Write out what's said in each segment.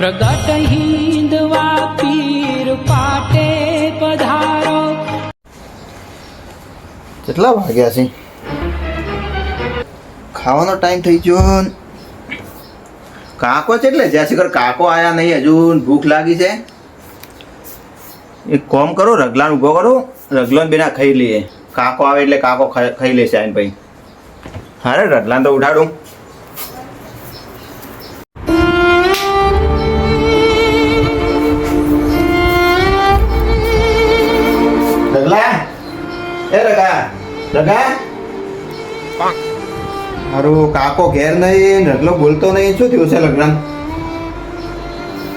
પ્રગટ હિંદવા પીર પાટે પધારો કેટલા વાગ્યા છે? ખાવાનો ટાઈમ થઈ ગયો. કાકો છે એટલે જ્યાં શીખર કાકો આયા નહીં, હજુ ભૂખ લાગી છે. એક કોમ કરો, રગલાન ઊભો કરો. રગલાન બેના ખાઈ લઈએ. કાકો આવે એટલે કાકો ખાઈ લેશે આઈને ભાઈ હારે રગલાન તો ઉઠાડું. રગલા એ રગા. રગા? મારું કાકો ઘેર નહીં રગલો બોલતો નહીં. શું થયું છે લગ્ન?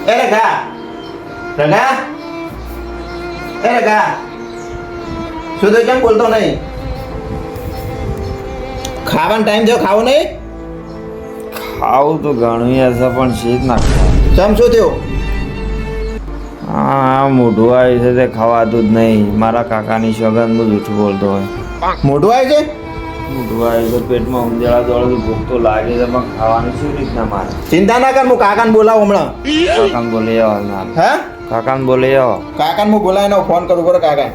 એ રગા. રગા? એ રગા. શું તો કેમ બોલતો નહીં? ખાવાનો ટાઈમ થયો? ખાવું નહીં? ખાવું તો ઘણું હશે પણ શીત ના ચમ શું થયું? હા મોઢું આવ્યું છે તે ખવાતું જ નહીં. મારા કાકાની સોગંદ હું જૂઠું બોલતો હોય. મોઢું આવ્યું છે? મોઢું આવ્યું છે પેટમાં ઉંદેળા દોડે ભૂખ તો લાગે છે પણ ખાવાનું શું રીતના મારે? ચિંતા ના કર હું કાકાને બોલાવું હમણાં. કાકાને બોલી આવો ના હા? કાકાને બોલી આવો. કાકાને હું બોલાવીને ફોન કરું બરો કાકા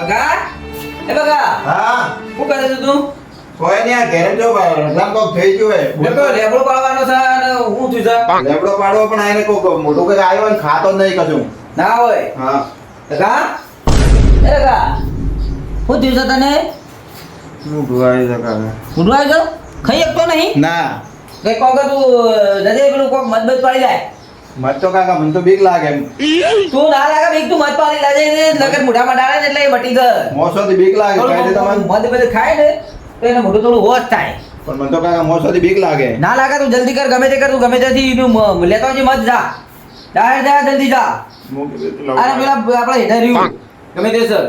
બગા? એ બગા હા? શું કરે છે તું? કોઈ નહીં આ ઘેર જો ભાઈ. કોક થઈ ગયું હે લેબડો લેબડો પાડવાનો છે અને હું થયું છે લેબડો પાડવો પણ આને કોક મોટું કઈ આવ્યો ને ખાતો નહીં કશું. ના હોય. હા. બગા એ બગા શું થયું છે તને? મોઢું આવી છે કાકા ઉડવા આવ્યો ખાઈ શકતો નહીં? ના. કઈ કોક તું જજે પેલું કોક મત મત પાડી જાય. મત તો કાકા મને તો બીક લાગે. તું ના લાગે બીક તું મત પાડી લાજે ને લગન મોઢામાં ડાળે ને એટલે એ મટી ગયો. મોસોથી બીક લાગે પહેલે તો મત બધું ખાય ને. તો એને મોઢું થોડું હોશ થાય. પણ મને તો કાકા મોસોથી બીક લાગે. ના લાગે તું જલ્દી કર ગમે તે કર તું ગમે ત્યાંથી લેતો આવજે મત જા. જા જા જલ્દી જા. અરે પેલા આપણે હેઠા રહ્યું. ગમે તે સર.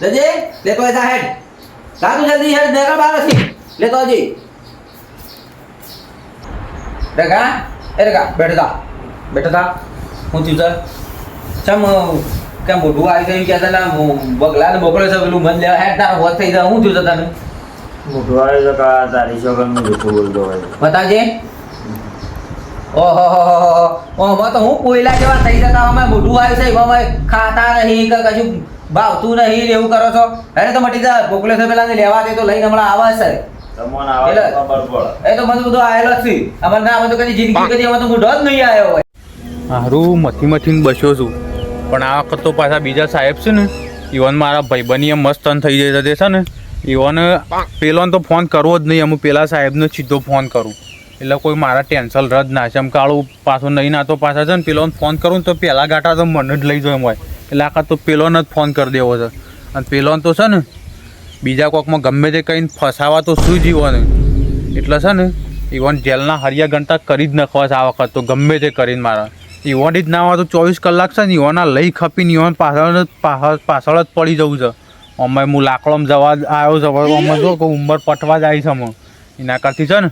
જજે લેતો જા હેડ. જા તું જલ્દી હેડ નીકળ બહાર હશે લેતો આવજે. રેખા એ રેખા બેઠતા બેઠતા હું થયું સર? ચમ કેમ મોઢું આવી ગયું કે તને બગલા ને બોકડે છે પેલું મન લેવા હેડ તારો હોત થઈ જાય. હું થયું છે તને? તારી હું જૂઠું બોલતો હોય બતાવજે ઓહો હો હો હો ઓમાં તો હું કોયલા જેવા થઈ જતા અમે મોઢું આવ્યું છે એમાં ખાતા નહીં કે કશું ભાવતું નહીં એવું કરો છો. અરે તો મટી જા ભોગલે છે પેલા લેવા દે તો લઈને હમણાં આવે છે એ તો મને બધું આયેલો જ છે. અમારે ના અમે તો કદી જિંદગી કદી અમે તો મોઢો જ નહીં આવ્યો હોય. મારું મથી મથીને બસ્યો છું. પણ આ વખત તો પાછા બીજા સાહેબ છે ને ઈવન મારા ભાઈબંધી એમ મસ્ત તન થઈ જાય છે ને. ઈવન પેલોને તો ફોન કરવો જ નહીં. હું પેલા સાહેબને સીધો ફોન કરું. એટલે કોઈ મારા ટેન્શન રદ ના છે એમ કાળું પાછું નહીં ના તો પાછા છે ને પેલોને ફોન કરું ને તો પહેલા ગાંઠા તો મને જ લઈ જાય એમ હોય. એટલે આખા તો પેલોને જ ફોન કરી દેવો છે. અને પેલોને તો છે ને બીજા કોકમાં ગમે તે કંઈ ફસાવા તો શું જીવોને એટલે છે ને ઇવન જેલના હરિયા ગણતા કરી જ નખવા છે આ વખત તો ગમે તે કરીને મારા. ઇવન જ ના હોય તો ચોવીસ કલાક છે ને ઇવનના લઈ ખપીને ઇવન પાછળ જ પાછળ પાછળ જ પડી જવું છે. અમે હું લાકડોમાં જવા આવ્યો છું. અમે જો કે ઉંમર પટવા જાય છે અમે એના કરતી છે ને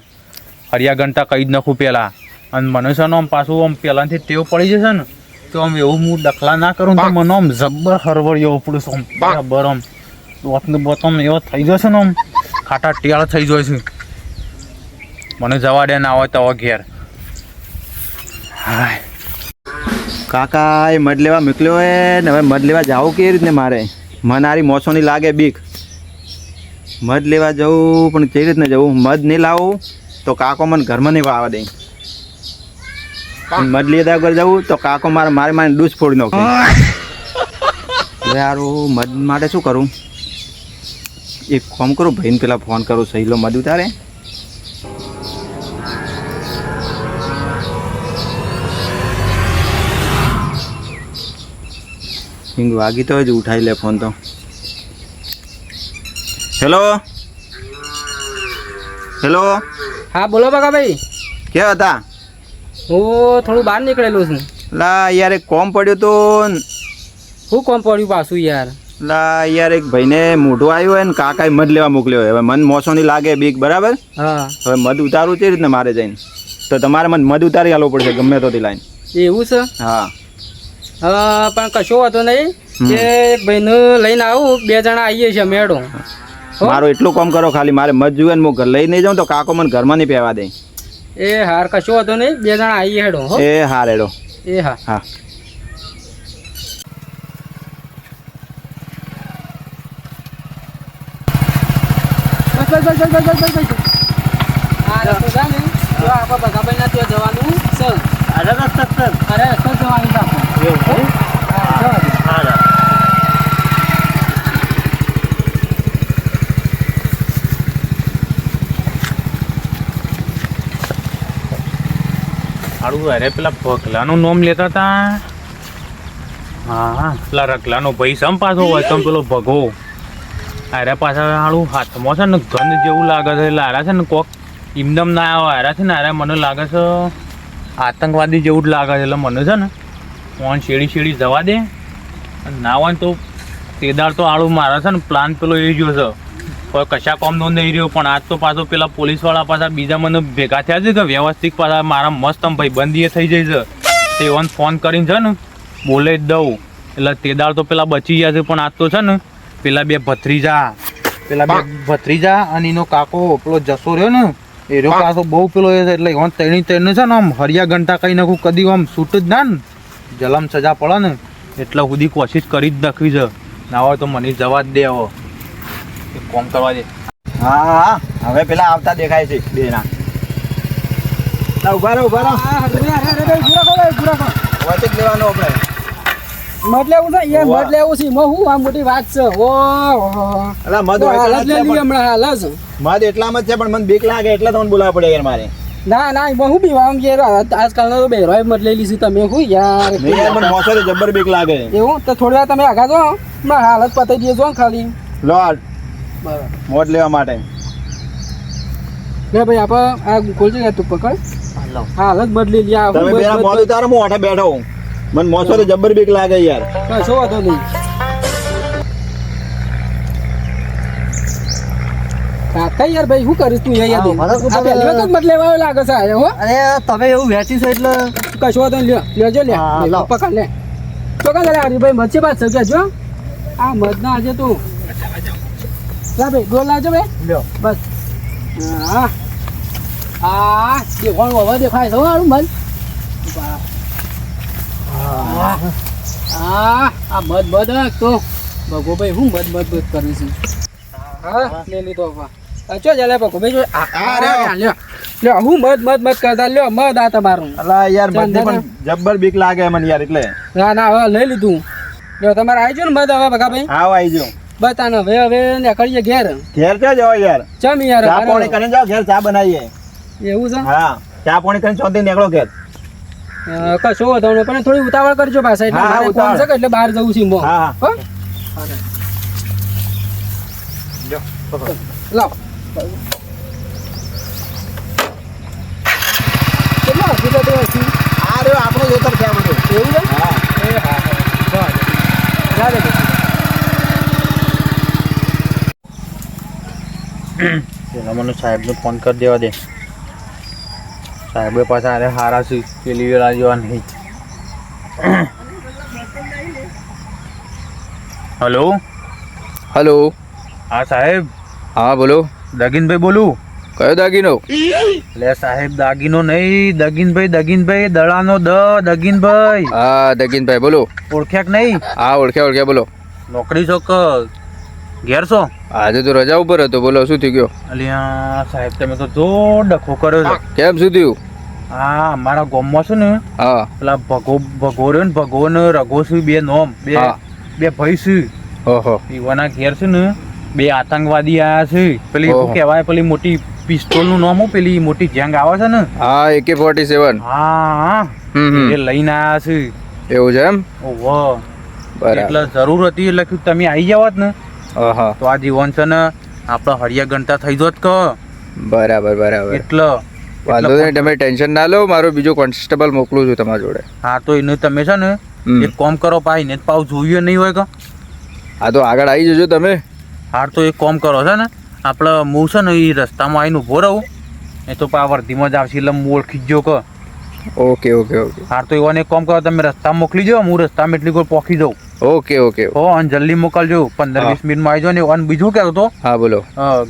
હરિયા ઘંટા કહી જ નાખું પહેલાં અને મને છે ને આમ પાછું આમ પહેલાંથી ટેવ પડી જશે ને તો આમ એવું હું ડખલા ના કરું તો મને આમ જબ્બર હરવર એવું પડે છે આમ. બરાબર આમ. દોતને બોતમ એવો થઈ જશે ને આમ. ખાટા ટેળ થઈ જાય છે. મને જવા દે ના હોય તો ઘેર. હાય. કાકા એ મધ લેવા મોકલ્યો હે ને હવે મધ લેવા જાવું કેવી રીતે મારે? મને આરી મોસોની લાગે બીક. મધ લેવા જવું પણ કેવી રીતને જવું? મધ નહીં લાવું, તો કાકો મને ઘરમાં નહીં વાવા દે. મધ લીધા વગર જવું, તો કાકો મારે મારે મારે ડૂસ ફોડી નાખે. યારું મધ માટે શું કરું? એક ફોન કરું, ભાઈને પેલા ફોન કરું, સહેલો મધ ઉતારે. હિંગ વાગી તો જ ઉઠાઈ લે ફોન તો. હેલો? હેલો? હા બોલો બકાભાઈ કે હતા? હું થોડું બહાર નીકળેલું છું. લા યાર એક કોમ પડ્યું તો શું કોમ પડ્યું પાછું યાર? લા યાર એક ભાઈને મોઢું આવ્યું હોય ને કાકાએ મધ લેવા મોકલ્યો હોય. હવે મન મોસોની લાગે બીક બરાબર? હા. હવે મધ ઉતારવું છે રીતને મારે જઈને. તો તમારે મને મધ ઉતારી આલવું પડશે ગમે તોથી લાઈન. એવું છે? હા. હા પણ કશો વાંધો નહીં. કે એક ભાઈને લઈને આવું બે જણા આવીએ છીએ મેળો? મારું એટલું કામ કરો ખાલી મારે મત જુએ હું ઘર લઈ નહીં જાઉં તો કાકો મને ઘરમાં નહીં પહેવા દે. એ હાર કશો વાંધો નહીં બે જણા આવીએ હેડો એ હાર હેડો. એ હા. હા. બસ બસ હા રસ્તો જવાનું. છે અરે રસ્તો જવાનું છે હારું અરે પેલા ભગલાનું નામ લેતા હતા હા, પેલા રગલાનો ભાઈ સમ પાછો, હોય તમ પેલો ભગો. અરે પાછા હારું હાથમાં છે ને ગંધ જેવું લાગે છે, એટલે આરા છે ને કોક ઇમદમ ના આવે છે ને આરા મને લાગે છે આતંકવાદી જેવું જ લાગે છે, એટલે મને છે ને ફોન શેડી શેડી જવા દે. અને ના હોય ને તો તેદાર તો આળું મારા છે ને પ્લાન પેલો એ ગયો છે. કોઈ કશા કોમ નો નહીં રહ્યો પણ આજ તો પાછો પેલા પોલીસવાળા પાછા બીજા મને ભેગા થયા છે કે વ્યવસ્થિત પાછા મારા મસ્ત ભાઈ બંધીએ થઈ જાય છે. તે ઓન ફોન કરીને છે ને બોલે જ દઉં. એટલે તેદાર તો પેલા બચી ગયા છે પણ આજ તો છે ને પેલા બે ભત્રીજા પેલા બે ભત્રીજા અને એનો કાકો પેલો જસો રહ્યો ને એ રહ્યો પાછો બહુ પેલો એ છે એટલે તેણી તેણે છે ને આમ હરિયા ઘંટા કઈ નાખું કદી આમ છૂટ જ ના ને. જલમ સજા પડે ને એટલે સુધી કોશિશ કરી જ નાખવી છે. ના હોય તો મને જવા જ દે એક કોમ કરવા દે. હા હા હવે પેલા આવતા દેખાય છે બે ના. ઊભા રહો ઊભા રહો. હા. વચ્ચે આપણે? મત લેવું છે? યાર મત લેવું છે? એમાં શું આ મોટી વાત છે? ઓ અલા મધ હાલ એટલા જ જ છે લેલી પણ- હમણાં હાલ જ મધ એટલામાં જ છે પણ મને બીક લાગે એટલે તમને બોલાવવા પડે યાર મારે. ના ના એમાં હું પીવા આમ યાર આજકાલ તો બેરોય મત લઈ લીધી તમે હું યાર. યાર મને મોસો જબ્બર બીક લાગે. એવું? તો થોડી વાર તમે આગા જો હમણાં હાલત પતાઈ દઈએ જો ને ખાલી. લો આ બરાબર. મોટ લેવા માટે. લે ભાઈ આપ આ ખોલજે છે તું પકડ. હાલત બદલી લ્યા તમે બેરા મોત ઉતારો હું આઠે બેઠો હું. મને મોસો જબ્બર બીક લાગે યાર. કશો વાંધો નહીં. કાકા યાર ભાઈ શું કરીશ તું યાર? આ પહેલી વખત મત લેવા લાગે છે આયો હો. અરે તમે એવું વેચી છો એટલે? કશો તો લ્યો લેજો લે પકડ લે, તો કા લે ચોકા ભાઈ મચ્છી મત છે જો. આ મત ના આજે તું. લા ભાઈ ગોલ લાજો ભાઈ. લ્યો. બસ. હા. આ દેખાણ હવે દેખાય તો હો મન. હા. હા આ મત મત તો. ભગો ભાઈ હું મત મત મત કરું છું હા. લે લીધો ચો આ લ્યો. લ્યો. હું મત મત મત કરતા લ્યો મત આ તમારું. અલા યાર મને પણ જબ્બર બીક લાગે મને યાર એટલે. ના ના હવે લઈ લીધું. લ્યો તમારે આવી ને મત હવે ભગા ભાઈ આવો આવી જાઓ બતાનો હવે હવે નીકળીએ ઘેર. ઘેર ક્યાં જવાય યાર? ચમ યાર ચા પાણી કરીને ઘેર ચા બનાવીએ. એવું છે? હા ચા પાણી કરીને ચોંધી નીકળો ઘેર. કશો વાંધો પણ થોડી ઉતાવળ કરજો પાછા એટલે હા, હા, મારે. છે એટલે બહાર જવું છે મો હા, હા. લાવ. કેટલો હજી તો હજી? આ રહ્યો આપણો છે એવું હા એ હા હા. પેલા મને સાહેબને ફોન કરી દેવા દે સાહેબે પાછા અરે હારા છે પેલી વેળા જેવા નહીં હલો હલો હા સાહેબ હા બોલો દગીનભાઈ બોલું? કયો દાગીનો? લે સાહેબ દાગીનો નહીં દગીનભાઈ દગીનભાઈ દળાનો દ દગીનભાઈ. હા દગીનભાઈ બોલો. ઓળખ્યા કે નહીં? હા ઓળખ્યા ઓળખ્યા બોલો. નોકરી છો કે ઘેર છો? આજે તો રજા ઉપર હતો બોલો શું થઈ ગયો? અલ્યા સાહેબ તમે તો જોર ડખો કર્યો છે. કેમ શું થયું? હા અમારા ગામમાં છે ને હા. પેલા ભગો ભગોરે ને ભગો ને રઘો છે બે નોમ બે બે ભાઈ છે ઓહો. ઈવાના ઘેર છે ને બે આતંકવાદી આયા છે. પેલી શું કહેવાય? પેલી મોટી પિસ્તોલનું નામ પેલી મોટી જેંગ આવે છે ને? હા એકે ફોર્ટી સેવન હા હમ. એ લઈને આયા છે. એવું છે એમ? ઓહો. બરાબર. એટલે જરૂર હતી એટલે કે તમે આવી જાવત ને. તો આ જીવન છે ને આપણે હરિયા ગણતા થઈ જોત કે બરાબર બરાબર. એટલે વાંધો નહીં તમે ટેન્શન ના લો મારો બીજો કોન્સ્ટેબલ મોકલું છું તમારા જોડે. હા તો એને તમે છે ને એક કોમ કરો પાઈ ને પાવ જોયું નહીં હોય કે? હા તો આગળ આવી જજો તમે. હાર તો એક કોમ કરો છે ને આપણે હું છે ને એ રસ્તામાં આવીને ઊભો રહું. એ તો પા વર્ધીમાં જ આવશે એટલે હું ઓળખી જ કે. Okay okay okay. હાર તો એવાને એક કામ કરો તમે રસ્તા મોકલી જાઓ હું રસ્તામાં એટલી કોઈ પોખી જાઉં. Okay okay. હો અને જલ્દી મોકલજો પંદર વીસ મિનિટમાં આવી ને અને બીજું કહેતો તો હા બોલો.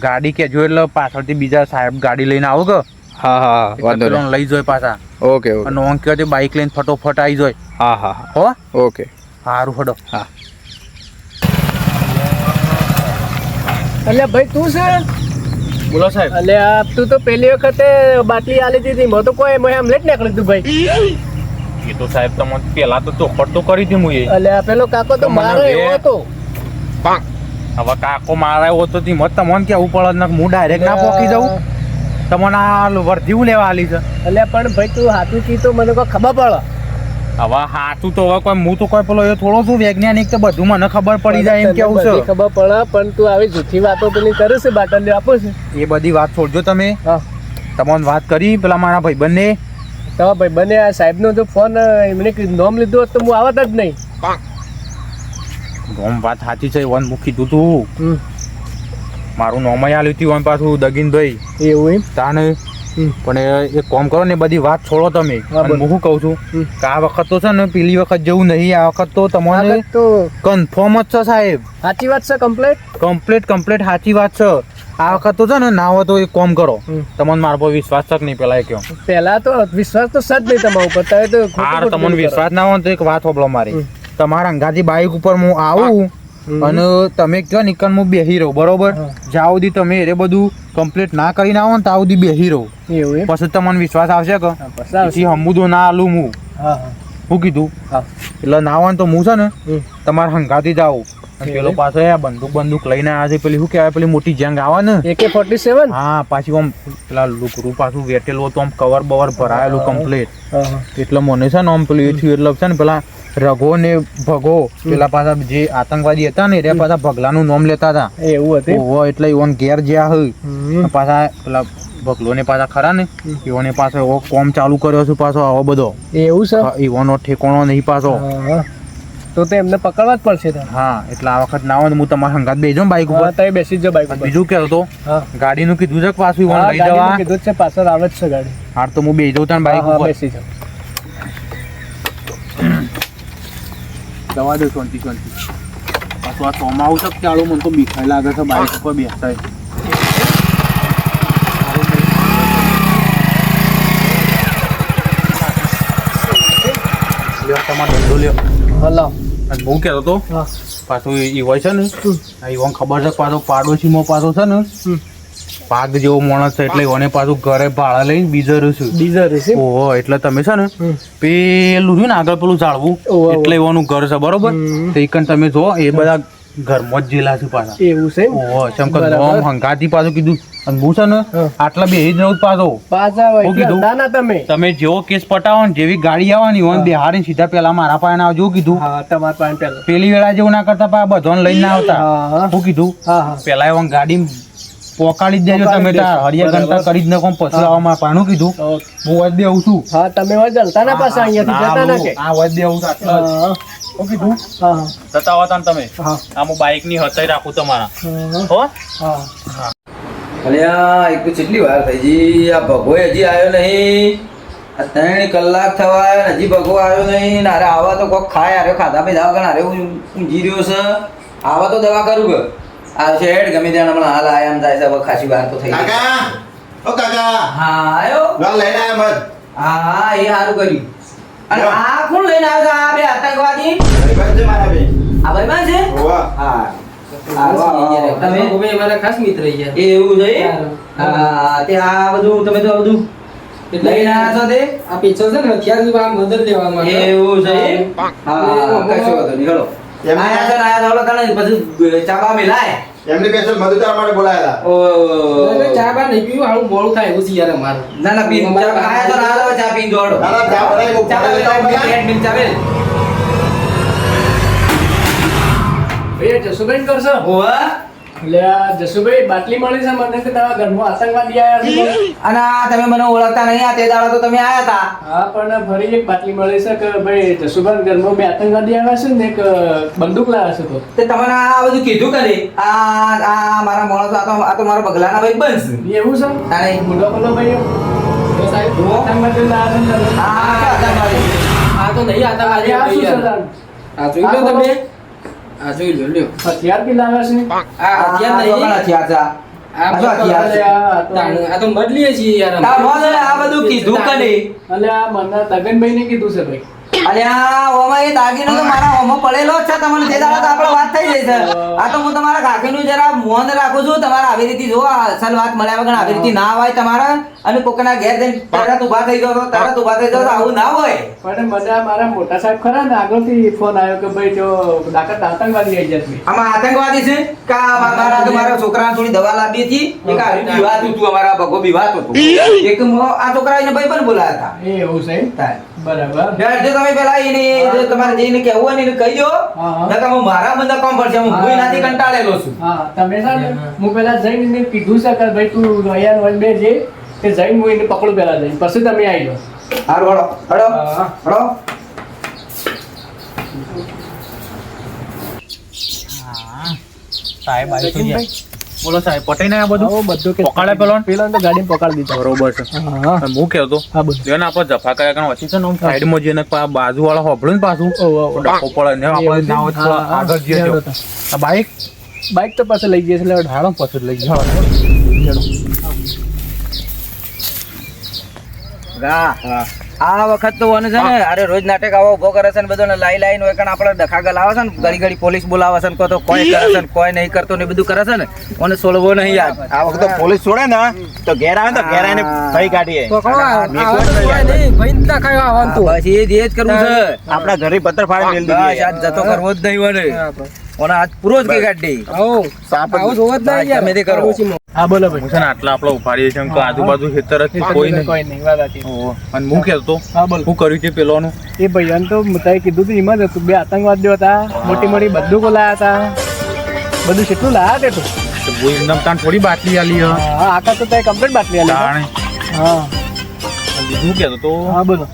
ગાડી કહેજો એટલે પાછળથી બીજા સાહેબ ગાડી લઈને આવો કે. હા હા વાંધો લઈ જાય પાછા. Okay okay. અને ઓન બાઇક લઈને ફટોફટ આવી જાય. હા હા હા. હો? ઓકે. સારું ફટો. હા. એટલે ભાઈ તું છે? બોલો સાહેબ. એટલે તું તો પેલી વખતે બાટલી આલી દીધી મેં તો કોઈ મેં આમ લેટ નીકળી તું ભાઈ. એ તો સાહેબ તમને પેલા તો ચોખટ તો કરી દી મુએ. એટલે પેલો કાકો તો મારો એવો હતો. હવે કાકો મારા એવો તો મત તમને કેવું પડે ને હું ડાયરેક્ટ ના પોકી જાઉં. તમને આ વર્ધીવું લેવા આલી છે. એટલે પણ ભાઈ તું હાથું કીધું મને કોઈ ખબર પડે. હવે હાથું તો હવે કોઈ હું તો કોઈ પેલો એ થોડો છું વૈજ્ઞાનિક તો બધું મને ખબર પડી જાય એમ કેવું છે. ખબર પડે પણ તું આવી જૂઠી વાતો પેલી કરે છે બાટલી આપો છે? એ બધી વાત છોડજો તમે. હા. તમને વાત કરી પેલા મારા ભાઈ બંને તો ભાઈ બંને આ સાહેબનો જો ફોન એમને નોમ નામ લીધું હોત તો હું આવત જ નહીં. નોમ વાત સાચી છે વન મૂકી કીધું તું. મારું નોમ આવ્યું હતું વન પાછું દગીનભાઈ. એવું એમ? તાને. પણ એ- એક કામ કરો ને બધી વાત છોડો તમે. હા, શું કહું છું? કે આ વખત તો છે ને પેલી વખત જેવું નહીં આ વખત તો તમારે તો કન્ફર્મ જ છે સાહેબ. સાચી વાત છે કમ્પ્લેટ કમ્પ્લેટ કમ્પ્લેટ સાચી વાત છે. આ વખત તો છે ને ના હોય તો એક કોમ કરો. તમને મારા પર વિશ્વાસ છે નહીં પેલા એ કહો પહેલા તો વિશ્વાસ તો સજ નહીં તમારા ઉપર તમે તો તમને વિશ્વાસ ના હોય તો એક વાત હોબળો મારી. તમારા અંગાથી બાઇક ઉપર હું આવું. અને તમે કયો નિકન હું બેહી રહું બરોબર? જ્યાં સુધી તમે એ બધું કમ્પ્લીટ ના કરીને આવો ને ત્યાં સુધી બેહી રહું. પછી તમને વિશ્વાસ આવશે કે પછી હમુદો ના આલું હું. હા કીધું? એટલે ના આવે તો હું છે ને તમારે હંગાથી જ આવું પેલો? પાછો એ બંદૂક બંદૂક લઈને આવ્યા છે પેલી શું કહેવાય પેલી મોટી જંગ આવે ને? એકે ફોર્ટી સેવન હા પાછી આમ પેલા લુકરું પાછું વેટેલું હતું આમ કવર બવર ભરાયેલું કમ્પ્લીટ એટલે મને છે ને આમ પેલું એ થયું એટલે છે ને પેલા રઘો ને ભગો પેલા પાછા જે આતંકવાદી હતા ને એ પાછા ભગલાનું નામ લેતા હતા. એવું હતું ઓહો એટલે ઓન ઘેર જ્યાં હોય પાછા પેલા ભગલો ને પાછા ખરા ને ઈવોને પાછો એવો કોમ ચાલુ કર્યો છે પાછો આવો બધો. એવું છે? ઈવોનો ઠેકોણો નહીં પાછો. હા, હા. તો તે એમને પકડવા જ પડશે હા એટલે આ વખત ના હોય હું તમારા સંગાત બેજો બાઈક ઉપર. તમે બેસી જ બાઈક બીજું કહેતો તો ગાડી ગાડીનું કીધું છે પાછું લઈ જવા? કીધું જ છે પાછળ આવે જ છે ગાડી. હાર તો હું બેજો ત્યાં બાઈક હા, હા, ઉપર. બેસી જાઓ. દવા દે ટ્વેન્ટી ટ્વેન્ટી પાછું આ ચોમાવું છે ચાલો મને તો બીખાય લાગે છે બાઇક ઉપર બેસતા લ્યો તમારો હલો. અને હું કહેતો હતો હા. પાછું એ હોય છે ને આ ઈવોને ખબર છે પાછો પાડોશીમાં પાછો છે ને. પાક જેવો માણસ છે એટલે ઈવોને પાછું ઘરે ભાડા લઈને બીજર છું. ડીઝલ રહેશે ઓહો એટલે તમે છે ને પેલું છે ને આગળ પેલું ઝાડવું એટલે એવાનું ઘર છે બરોબર? તો ઈકન તમે જો એ બધા ઘરમાં જ જેલા છે પાછા. એવું છે ઓહો ચમ કે નોમ હંગાથી પાછું કીધું. અને હું છે ને આટલા બે જ રહું પાછો. પાછા કીધું? ના તમે. તમે જેવો કેસ પટાવો ને જેવી ગાડી આવવાની હોય બિહારી સીધા પેલા મારા પાસે આવજો કીધું. હા તમારા પાસે પેલી. વેળા જેવું ના કરતા પા બધાને લઈને આવતા. હા હું. કીધું પેલા એવા ગાડી પોકાડી જ દેજો તમે તાર હરિયા ઘંટા કરી જ નાખો પછી હા. આવવામાં પાનું કીધું. હું. વધ દેવું છું. હા તમે હોય જલતા ના પાછા અહીંયાથી જતા ના કે આ વધ દેવું છું આટલા જ. હા હું. કીધું? હા હા. જતા હતા ને તમે? હા. હું બાઇકની હતાઈ રાખું તમારા. હો? હા. અરે એક કેટલી વાર થઈ ગઈ. આ ભગો હજી આવ્યો નહીં. આ ત્રણ કલાક થવા હજી ભગો આવ્યો નહીં. ને અરે આવા તો કોક ખાય અરે ખાધા પીધા વગર અરે હું ઊંઘી રહ્યો છે. આવા તો દવા કરું કે? આ છે હેડ ગમે ત્યાં હમણાં હાલ આયા એમ જાય છે હવે ખાસી વાર તો થઈ કાકા! ઓ કાકા! હા આયો? ગાલ લઈને આયા મત. હા હા એ સારું કર્યું. અને આ કોણ લઈને આવ્યો છે? આ બે આતંકવાદી? ભાઈબંધ છે મારા બે. આ ભાઈમાં છે? ઓવા હા. વાહ. તમે? મારા ખાસ મિત્ર એ એવું છે? હા. તે આ બધું તમે તો બધું લઈને આવ્યા છો તે? આ પીછો છે ને હથિયાર મદદ લેવા એવું છે? હા. કશો વાંધો નહીં હેલો. એમને- આયા છો આયા છો, હલો પછી ચાબા મિલાય એમની પેશલ મધુતાર માટે બોલાયેલા ઓ ચા બા નહીં પીવું મોડું થાય એવું છે યાર અમારે. ના ના પી આયા તો ને ચા પી જોડો. ના, ના, ચા બનાવી ચા પેટ મિલ એ કરશો? ઓવા. એટલે આ જસુભાઈ બાટલી મળી છે મને કે તમારા ઘરમાં આતંકવાદી આવ્યા છે અને તમે મને ઓળખતા નહીં આ તે દાડો તો તમે આયા હતા હા પણ ફરી એક બાટલી મળી છે કે ભાઈ જસુભાઈ ઘરમાં બે આતંકવાદી આવ્યા છે ને એક બંદૂક લાવ્યા છે તો. તે તમને આ બધું કીધું કરી આ આ મારા માણસો આ તો આ તો મારા બગલાના ભાઈ બનશે એવું છે? તાણે મુંડો બોલો ભાઈ તો સાહેબ. આતંકવાદી લાવ્યા છે. આ આ આતંકવાદી. આ તો નહીં આતંકવાદી આ શું છે આ જોઈ લો તમે. આ જોઈ લો લ્યો. હથિયાર બી લાવે છે? આ હથિયાર નહીં. હથિયાર છે. આ. આ હથિયાર છે. આ તો બદલીએ છીએ યાર આ બધું કીધું કે નહીં? એટલે આ મને તગનભાઈ ને કીધું છે ભાઈ. અલ્યા ઓમાં એ દાગીનો તો મારા ઓમાં પડેલો છે. તમને તે દાડે તો આપણે વાત થઈ જઈ છે આ તો હું તમારા કાકીનું જરા મોન રાખું છું. તમારે આવી રીતે જો અસલ વાત મળ્યા વગર આવી રીતે ના હોય તમારે. અને કોકના ઘેર જઈને તરત ઊભા થઈ જાઓ તરત ઊભા થઈ જાઓ આવું ના હોય. પણ મને મારા મોટા સાહેબ ખરા ને આગળથી ફોન આવ્યો કે ભાઈ જો દાખલ આતંકવાદી આવી જશે. આમાં આતંકવાદી છે? કે મારા તો મારા છોકરાને થોડી દવા લાવી હતી? એક આ બીવાતું હતું અમારા ભગો બીવાતું હતું. એક આ છોકરા એને ભાઈ પણ બોલાયા હતા. એ એવું છે. બરાબર. જો તમે પેલા એને જો તમારે જઈને કહેવું હોય ને એને કહી દો. નકર હું મારા બંદા કોમ પડશે હું ભૂઈ નાથી કંટાળેલો છું. હા તમે હું. પેલા જઈને કીધું છે કે ભાઈ તું અહીંયા વન બે જે કે જઈને હું એને પકડું પેલા જઈને. પછી તમે આવી જાઓ હારું હળો હળો હળો. સાહેબ આવી ગયા. બોલો સાહેબ પટાઈ ને બધું? બધું કે પકડે પેલો ને? તો ગાડી પકડી દીધો. બરોબર છે. હા અને હું હા બધું. ને આપણે જફા કર્યા કારણ વચ્ચે છે ને સાઈડમાં જઈને પા- બાજુવાળા હોભળ્યું ને પાછું? ડાકો પડે ને આપણે ના હોય તો હા, હા. આગળ જઈએ. આ બાઈક? બાઈક તો પાસે લઈ ગયા છે એટલે ઢાળો પાછું લઈ હા. ગા આ વખત તો ઓને છે ને અરે રોજ નાટક આવો ઊભો કરે છે ને બધો લાઈ લાઈ લાઈન હોય કારણ આપણે ડખા ગલાવે છે ને ઘડી ઘડી પોલીસ બોલાવે છે ને કોઈ તો કોઈ કરે છે ને કોઈ નહીં કરતો ને બધું કરે છે ને ઓને સોલવો નહીં યાર. આ વખતે પોલીસ છોડે ને તો ઘેર આવે ને તો ઘેર આવીને ભાઈ કાઢીએ. બસ એ જ એ જ કરવું છે. આપણા ઘરે પત્ર ફાડી મેલ દીધી જતો કરવો જ નહીં મને ઓને આજ પૂરો જ કે કાઢી તમે તે કરો. હા બોલો ભાઈ. હું આટલા આપણા ઉપાડીએ છીએ કે આજુબાજુ ખેતર જ કોઈ નહીં. કોઈ નહીં વાત હતી અને હું કહેતો હા બોલ. શું કર્યું છે પેલોનું? એ ભાઈ તો મુતાએ કીધું તું એમાં જ હતું. બે આતંકવાદીઓ હતા મોટી મોટી બંદૂકો લાયા હતા. બધું કેટલું લાયા તે તો. તો હું એમનેમ તાણ થોડી બાટલી આલી હે. હા આખા તો ત્યાં કમ્પ્લીટ બાટલી આલી. હા. બીજું કહેતો તો હા બોલો.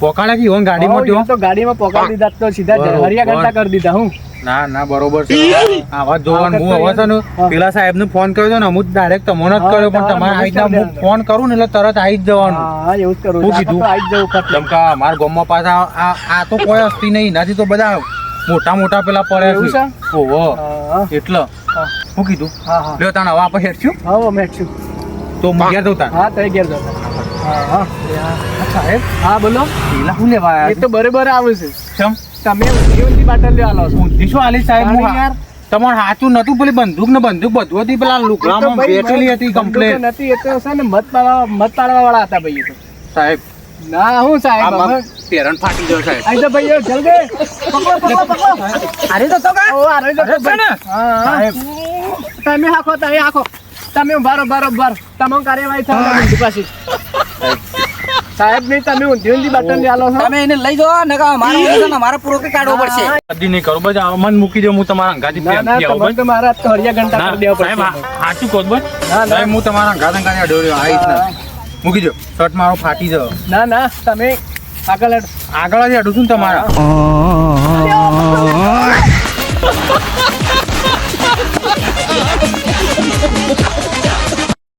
પોકાળે કે હા, ત્યો? એ તો ગાડીમાં પોકાળ દીધા તો સીધા. હરિયા ઘંટા કરી દીધા હું. ના ના બરોબર છે. આવા જોવાનું હું હવે તો ને. પેલા સાહેબ ને ફોન કર્યો ને હું ડાયરેક્ટ તમને જ કર્યો પણ તમારે આવી રીતના હું ફોન કરું ને એટલે તરત આવી જ જવાનું. એવું જ કરું. શું કીધું? આ આઈ જવું. જેમ કે અમારા ગામમાં પાછા આ આ તો કોઈ હસ્તી નહીં નથી તો બધા મોટા મોટા પેલા પડે પડ્યા છે. ઓહો એટલે. હું. શું કીધું હા હા. લ્યો તાણ હવે આપણે હેઠશું હા મેં છું તો હું ઘેર જઉં તાણ. હા તો ઘેર જતા હા હા. સાહેબ હા બોલો. પેલા હું લેવા એ તો બરાબર આવે છે. છે તમે ઊંધી બાટલ લેવા છો. ઊંધી શું આલી સાહેબ? હું યાર. તમારે સાચું નતું પેલી બંદૂક ને બંદૂક બધું હતી પેલા તો લુકડામાં બેઠેલી હતી કમ્પ્લેન નથી એ તો છે ને મત પાડવા મત પાડવા વાળા હતા ભાઈ સાહેબ ના હું સાહેબ પેરણ ફાટી ગયો સાહેબ. આઈ તો ભાઈ જલ્દી. પકડો પકડો પકડો. અરે તો તો ઓ અરે? હા હા. સાહેબ. તમે હાખો તમે હાખો તમે બારો બારો બાર તમામ કાર્યવાહી થાય પાછી. સાહેબ નહીં તમે ઊંધી ઊંધી બટન લ્યાલો છો? તમે એને લઈ જાઓ ને મારો છે ને મારા પૂરો કાઢવો પડશે. કદી નહીં કરો બસ મન મૂકી દો હું તમારા અંગાથી પ્રેમથી આવું બસ તમારા તો હરિયા ઘંટા કરી દેવા પડશે. સાહેબ હાચું કહો બસ? સાહેબ હું તમારા અંગા અંગા ને ડોર્યો આ રીતના. મૂકી દો શર્ટ મારો ફાટી જવો ના ના તમે આગળ આગળ જ અડું છું ને તમારા.